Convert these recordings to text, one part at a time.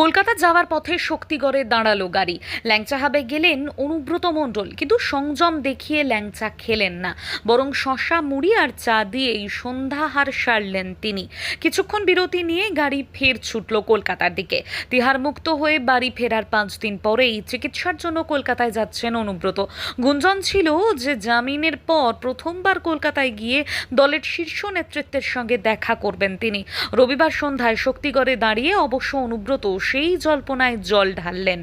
কলকাতা যাওয়ার পথে শক্তিগড়ে দাঁড়াল গাড়ি। ল্যাংচা হাবে গেলেন অনুব্রত মণ্ডল, কিন্তু সংযম দেখিয়ে ল্যাংচা খেলেন না। বরং শশা, মুড়ি আর চা দিয়েই সন্ধ্যাহার সারলেন তিনি। কিছুক্ষণ বিরতি নিয়ে গাড়ি ফের ছুটল কলকাতার দিকে। তিহার মুক্ত হয়ে বাড়ি ফেরার পাঁচ দিন পরেই চিকিৎসার জন্য কলকাতায় যাচ্ছেন অনুব্রত। গুঞ্জন ছিল যে জামিনের পর প্রথমবার কলকাতায় গিয়ে দলের শীর্ষ নেতৃত্বের সঙ্গে দেখা করবেন তিনি। রবিবার সন্ধ্যায় শক্তিগড়ে দাঁড়িয়ে অবশ্য অনুব্রত সেই জল্পনায় জল ঢাললেন।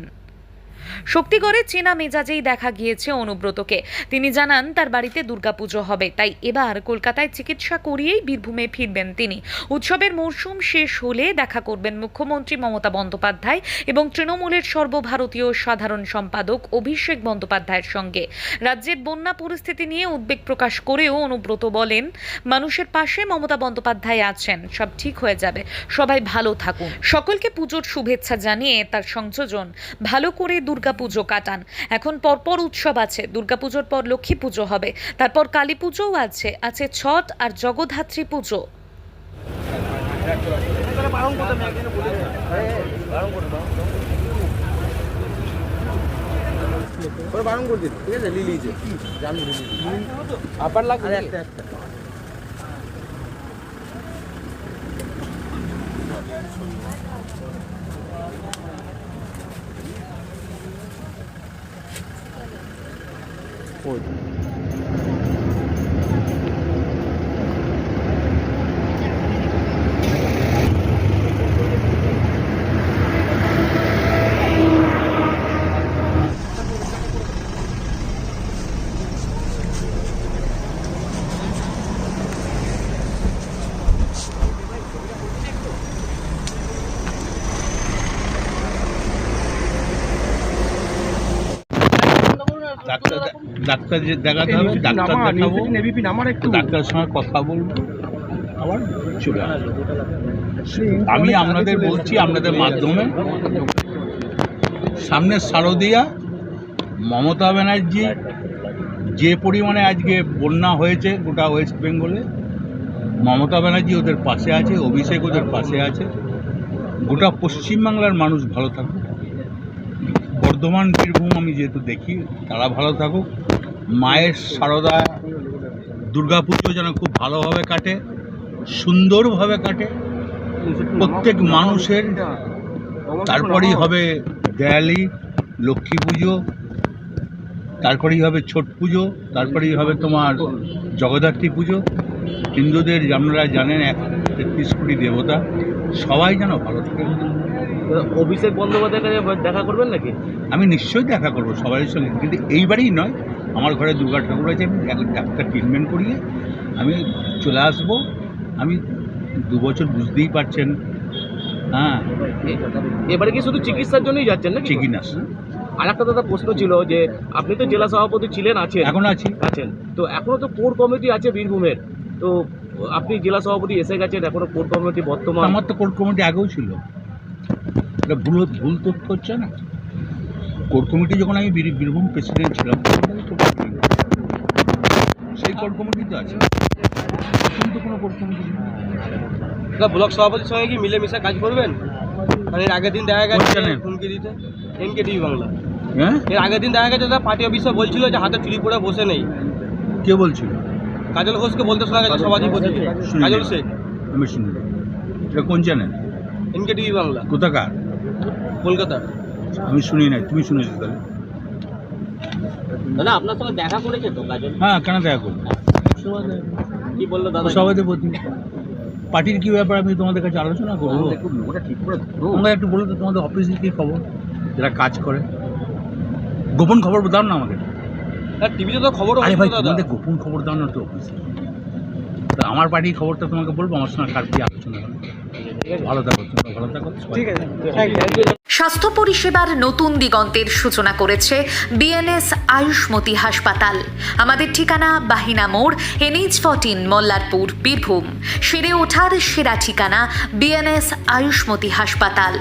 শক্তিগড়ে চেনা মেজাজেই দেখা গিয়েছে অনুব্রতকে। তিনি জানান, তার বাড়িতে দুর্গাপুজো হবে, তাই এবার কলকাতায় চিকিৎসা করিয়েই বীরভূমে ফিরবেন তিনি। উৎসবের মরশুম শেষ হলে দেখা করবেন মুখ্যমন্ত্রী মমতা বন্দ্যোপাধ্যায় এবং তৃণমূলের সর্বভারতীয় সাধারণ সম্পাদক অভিষেক বন্দ্যোপাধ্যায়ের সঙ্গে। রাজ্যের বন্যা পরিস্থিতি নিয়ে উদ্বেগ প্রকাশ করেও অনুব্রত বলেন, মানুষের পাশে মমতা বন্দ্যোপাধ্যায় আছেন, সব ঠিক হয়ে যাবে, সবাই ভালো থাকুন। সকলকে পুজোর শুভেচ্ছা জানিয়ে তার সংযোজন। ভালো করে দুর্গাপুজো কাটান। এখন পরপর উৎসব আছে। দুর্গাপুজোর পর লক্ষ্মী পুজো হবে। তারপর কালী পুজোও আছে। আছে ছট আর জগদ্ধাত্রী পুজো। ওরা বারণ করে দিন ঠিক আছে? লিলি যে। জানি লিলি আবার লাগবে? একটা একটা। important. ডাক্তার ডাক্তার যে দেখাতে হবে ডাক্তার দেখাবো। ডাক্তারের সঙ্গে কথা বলব। আবার চলে আসব। আমি আপনাদের বলছি আপনাদের মাধ্যমে। সামনে শারদিয়া মমতা ব্যানার্জি যে পরিমাণে আজকে বন্যা হয়েছে গোটা ওয়েস্ট বেঙ্গলে মমতা ব্যানার্জি ওদের পাশে আছে অভিষেক ওদের পাশে আছে। গোটা পশ্চিমবাংলার মানুষ ভালো থাকুক। বর্ধমান বীরভূম আমি যেহেতু দেখি, তারা ভালো থাকুক। মায়ের সারদা দুর্গাপুজো যেন খুব ভালোভাবে কাটে, সুন্দরভাবে কাটে। প্রত্যেক মানুষের তারপরেই হবে দেয়ালি, লক্ষ্মী পুজো, তারপরেই হবে ছট পুজো, তারপরেই হবে তোমার জগদ্ধাত্রী পুজো। হিন্দুদের আপনারা জানেন, এক তেত্রিশ কোটি দেবতা সবাই যেন ভালো থাকে। অভিষেক বন্দ্যোপাধ্যায়ের কাছে দেখা করবেন নাকি? আমি নিশ্চয়ই দেখা করব সবার সঙ্গে। কিন্তু এইবারেই নয় আমার ঘরে দুর্গা ঠাকুর আছে আমি ডাক্তার ট্রিটমেন্ট করিয়ে আমি চলে আসব। আমি দু বছর বুঝতেই পারছেন। হ্যাঁ। এবারে কি শুধু চিকিৎসার জন্যই যাচ্ছেন না চিকিৎসা। না আর একটা দাদা প্রশ্ন ছিল যে আপনি তো জেলা সভাপতি ছিলেন আছেন। এখন আছি। আছেন। তো এখনও তো কোর কমিটি আছে বীরভূমের। তো আপনি জেলা সভাপতি এসে গেছেন এখনও কোর কমিটি বর্তমান? আমার তো কোর্ট কমিটি আগেও ছিল। এটা ভুল ভুল তথ্য হচ্ছে না? কোর্ট কমিটি যখন আমি বীরভূম প্রেসিডেন্ট ছিলাম কোর্ট। সেই কোর্ট কমিটি তো আছে। এখন তো কোনো কোর্ট কমিটি ব্লক সভাপতির সঙ্গে কি মিলেমিশে কাজ করবেন? মানে এর আগের দিন দেখা গেছে? হুমকি দিতে। N K TV Bangla. হ্যাঁ? এর আগের দিন দেখা গেছে পার্টি অফিসে বলছিল যে হাতে চুরি পরে বসে নেই। কে বলছিল? কাজল ঘোষকে বলতে শোনা গেছে সভাধিপতি শুনিনি। কাজল শেখ। আমি শুনি এটা কোন চ্যানেল এনকে টিভি বাংলা। কোথাকার? কলকাতা। আমি শুনি নাই তুমি শুনেছো তাহলে? দাদা আপনার সঙ্গে দেখা করেছে তো কাজল? হ্যাঁ কেন দেখা করব? কি বলল দাদা? সভাধিপতি পার্টির কি ব্যাপার আমি তোমাদের কাছে আলোচনা করব? ঠিক করে তোমরা একটু বলো তো তোমাদের অফিসে কি খবর? যারা কাজ করে। গোপন খবর দাও না আমাকে। টিভিতে তো খবর আরে ভাই তোমাদের গোপন খবর দাও না তো আমার পার্টির খবরটা তোমাকে বলব আমার সঙ্গে কার কি আলোচনা ভালো থাকো তোমরা ভালো থাকো ঠিক আছে স্বাস্থ্য পরিষেবার নতুন দিগন্তের সূচনা করেছে বিএনএস আয়ুষ্মতি হাসপাতাল। আমাদের ঠিকানা বাহিনা মোড় এনএইচ ফোরটিন মল্লারপুর বীরভূম। সেরে ওঠার সেরা ঠিকানা বিএনএস আয়ুষ্মতি হাসপাতাল।